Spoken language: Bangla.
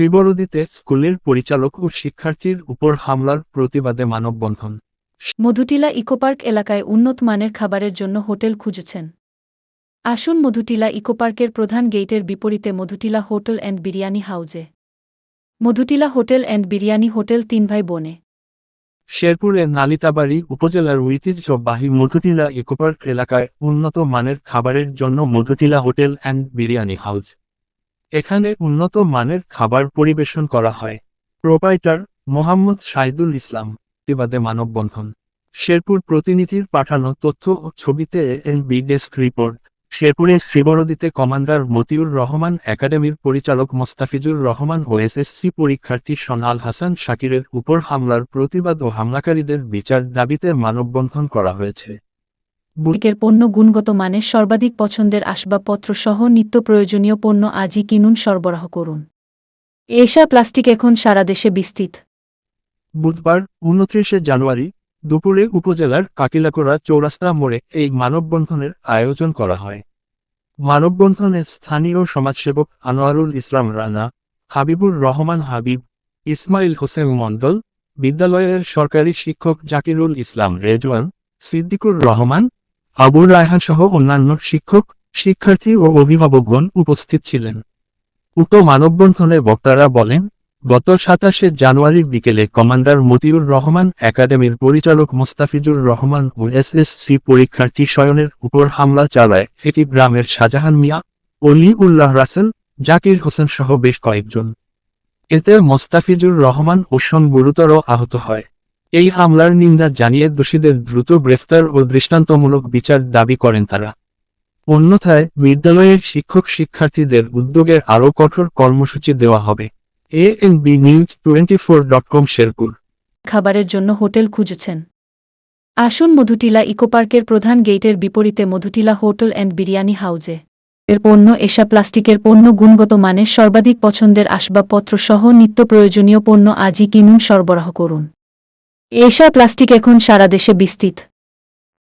শ্রীবরদীতে স্কুলের পরিচালক ও শিক্ষার্থীর উপর হামলার প্রতিবাদে মানববন্ধন। মধুটিলা ইকোপার্ক এলাকায় উন্নত মানের খাবারের জন্য হোটেল খুঁজছেন। আসুন মধুটিলা ইকোপার্কের প্রধান গেইটের বিপরীতে মধুটিলা হোটেল অ্যান্ড বিরিয়ানি হাউজে। Madhutila hotel and biryani hotel তিন ভাই বোনে। শেরপুরের নালিতাবাড়ি উপজেলার ঐতিহ্যবাহী মধুটিলা ইকোপার্ক এলাকায় উন্নত মানের খাবারের জন্য Madhutila hotel and biryani house এখানে উন্নত মানের খাবার পরিবেশন করা হয়। প্রোপাইটার মোহাম্মদ শাহিদুল ইসলাম প্রতিবাদে মানববন্ধন। শেরপুর প্রতিনিধির পাঠানো তথ্য ও ছবিতে এনবি ডেস্ক রিপোর্ট। শেরপুরের শ্রীবরদীতে কমান্ডার মতিউর রহমান, একাডেমির পরিচালক মোস্তাফিজুর রহমান ও এসএসসি পরীক্ষার্থী সনাল হাসান শাকিরের উপর হামলার প্রতিবাদ ও হামলাকারীদের বিচার দাবিতে মানববন্ধন করা হয়েছে। বুটিকের পণ্য গুণগত মানের সর্বাধিক পছন্দের আসবাবপত্র সহ নিত্য প্রয়োজনীয় পণ্য আজই কিনুন সরবরাহ করুন। এশা প্লাস্টিক এখন সারা দেশে বিস্তৃত। বুধবার উনত্রিশে জানুয়ারি দুপুরে উপজেলার কাকিলাকোড়া চৌরাস্তা মোড়ে এই মানববন্ধনের আয়োজন করা হয়। মানববন্ধনে স্থানীয় সমাজসেবক আনোয়ারুল ইসলাম রানা, হাবিবুর রহমান হাবিব, ইসমাইল হোসেন মণ্ডল, বিদ্যালয়ের সরকারি শিক্ষক জাকিরুল ইসলাম রেজওয়ান, সিদ্দিকুর রহমান আবুর রায়হান সহ অন্যান্য শিক্ষক, শিক্ষার্থী ও অভিভাবকগণ উপস্থিত ছিলেন। উক্ত মানববন্ধনে বক্তারা বলেন, গত সাতাশে জানুয়ারির বিকেলে কমান্ডার মতিউর রহমান একাডেমির পরিচালক মোস্তাফিজুর রহমান ও এসএসসি পরীক্ষার্থী শয়নের উপর হামলা চালায় এটি গ্রামের শাহজাহান মিয়া, অলি উল্লাহ রাসেল, জাকির হোসেন সহ বেশ কয়েকজন। এতে মোস্তাফিজুর রহমান ওসম গুরুতর আহত হয়। এই হামলার নিন্দা জানিয়ে দোষীদের দ্রুত গ্রেফতার ও দৃষ্টান্তমূলক বিচার দাবি করেন তারা। অন্যথায় বিদ্যালয়ের শিক্ষক শিক্ষার্থীদের উদ্যোগে আরও কঠোর কর্মসূচি দেওয়া হবে। A N B news twenty four dot com Sherpur. খাবারের জন্য হোটেল খুঁজছেন। আসুন মধুটিলা ইকোপার্কের প্রধান গেইটের বিপরীতে মধুটিলা হোটেল অ্যান্ড বিরিয়ানি হাউজে। এর পণ্য এশা প্লাস্টিকের পণ্য, গুণগত মানের সর্বাধিক পছন্দের আসবাবপত্র সহ নিত্য প্রয়োজনীয় পণ্য আজই কিনুন সরবরাহ করুন। এশা প্লাস্টিক এখন সারা দেশে বিস্তৃত।